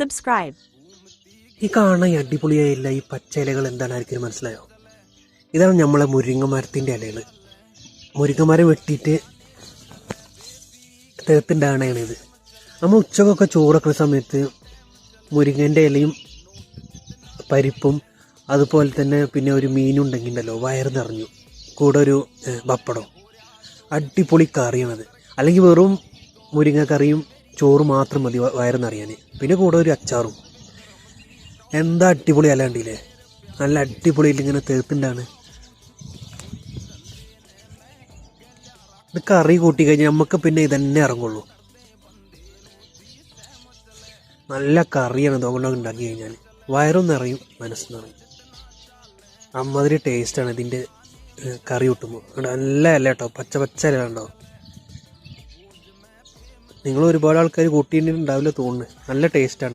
subscribe. ഈ കാണാൻ ഈ അടിപൊളിയായില്ല ഈ പച്ച ഇലകൾ എന്താണ് ആർക്കും മനസ്സിലായോ? ഇതാണ് നമ്മളെ മുരിങ്ങ മരത്തിന്റെ ഇലകൾ മുരിങ്ങ മരം വെട്ടിയിട്ട് തേത്തുണ്ടാകണതാണ് ഇത്. നമ്മൾ ഉച്ചക്കൊക്കെ ചോറക്കുന്ന സമയത്ത് മുരിങ്ങന്റെ ഇലയും പരിപ്പും അതുപോലെ തന്നെ പിന്നെ ഒരു മീനുണ്ടെങ്കിൽ ഉണ്ടല്ലോ വയറ് നിറഞ്ഞു കൂടെ ഒരു പപ്പടം അടിപൊളി കറിയാണത്. അല്ലെങ്കിൽ വെറും മുരിങ്ങ കറിയും ചോറ് മാത്രം മതി വയറെന്നറിയാൻ വയറ് പിന്നെ കൂടെ ഒരു അച്ചാറും. എന്താ അടിപൊളി അല്ലാണ്ടില്ലേ നല്ല അടിപൊളിയിൽ ഇങ്ങനെ തേത്തുണ്ടാണ് ഇത് കറി കൂട്ടി കഴിഞ്ഞാൽ നമുക്ക് പിന്നെ ഇതന്നെ ഇറങ്ങുള്ളൂ. നല്ല കറിയാണ് അതുകൊണ്ട് ഉണ്ടാക്കി കഴിഞ്ഞാൽ വയറും നിറയും മനസ്സും നിറയും. അമ്മാതിരി ടേസ്റ്റാണ് ഇതിന്റെ കറി കൂട്ടുമ്പോൾ നല്ല ഇല കേട്ടോ പച്ച പച്ച ഇല ഉണ്ടാവും നിങ്ങൾ ഒരുപാട് ആൾക്കാർ കൂട്ടിയിട്ടുണ്ടാവില്ല തോന്നുന്നു. നല്ല ടേസ്റ്റാണ്